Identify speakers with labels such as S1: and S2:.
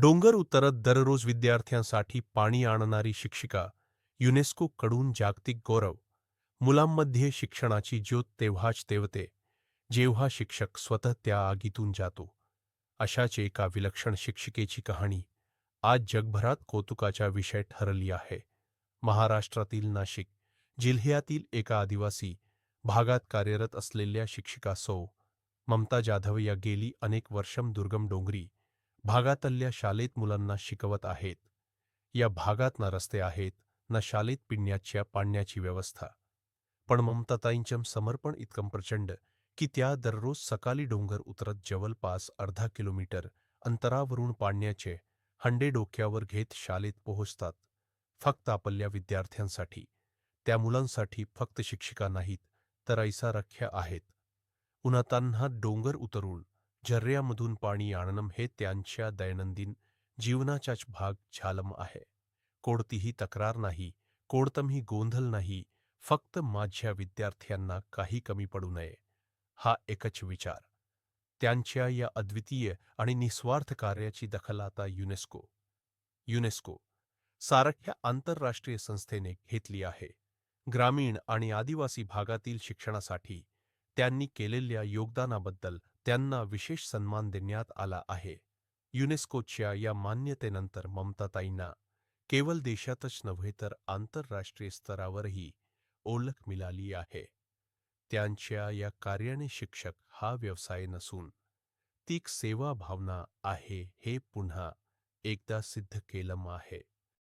S1: डोंगर उतरत दररोज विद्यार्थ्यांसाठी पाणी आणणारी शिक्षिका युनेस्को कडून जागतिक गौरव. मुलांमध्ये शिक्षणाची ज्योत तेव्हाच तेवते जेव्हा शिक्षक स्वतः त्या आगीतून जातो. अशाच एका विलक्षण शिक्षिकेची कहाणी आज जगभरात कौतुकाचा विषय ठरली आहे. महाराष्ट्रातील नाशिक जिल्ह्यातील एका आदिवासी भागात कार्यरत असलेल्या शिक्षिका सौ ममता जाधव या गेली अनेक वर्षम दुर्गम डोंगरी भागातल्या शालेत मुलांना शिकवत आहेत. या भागात ना रस्ते आहेत ना शालेत पिण्याच्या पाण्याची व्यवस्था. पण ममताताईंचं समर्पण इतकं प्रचंड की त्या दररोज सकाळी डोंगर उतरत जवळपास अर्धा किलोमीटर अंतरावरून पाण्याचे हंडे डोक्यावर घेत शालेत पोहोचतात. फक्त आपल्या विद्यार्थ्यांसाठी. त्या मुलांसाठी फक्त शिक्षिका नाहीत तर ऐसा रख्या आहेत. उन्हातान्हा डोंगर उतरून झर्यामधून पाणी आणणं हे त्यांच्या दैनंदिन जीवनाचाच भाग झालम आहे. कोणतीही तक्रार नाही कोणतमही गोंधळ नाही फक्त माझ्या विद्यार्थ्यांना काही कमी पडू नये हा एकच विचार. त्यांच्या या अद्वितीय आणि निस्वार्थ कार्याची दखल आता युनेस्को युनेस्को सारख्या आंतरराष्ट्रीय संस्थेने घेतली आहे. ग्रामीण आणि आदिवासी भागातील शिक्षणासाठी त्यांनी केलेल्या योगदानाबद्दल त्यांना विशेष सन्मान देण्यात आला आहे. युनेस्कोच्या या मान्यतेनंतर ममताताईंना केवळ देशातच नव्हे तर आंतरराष्ट्रीय स्तरावरही ओळख मिळाली आहे. त्यांच्या या कार्याने शिक्षक हा व्यवसाय नसून ती एक सेवा भावना आहे हे पुन्हा एकदा सिद्ध केलं आहे.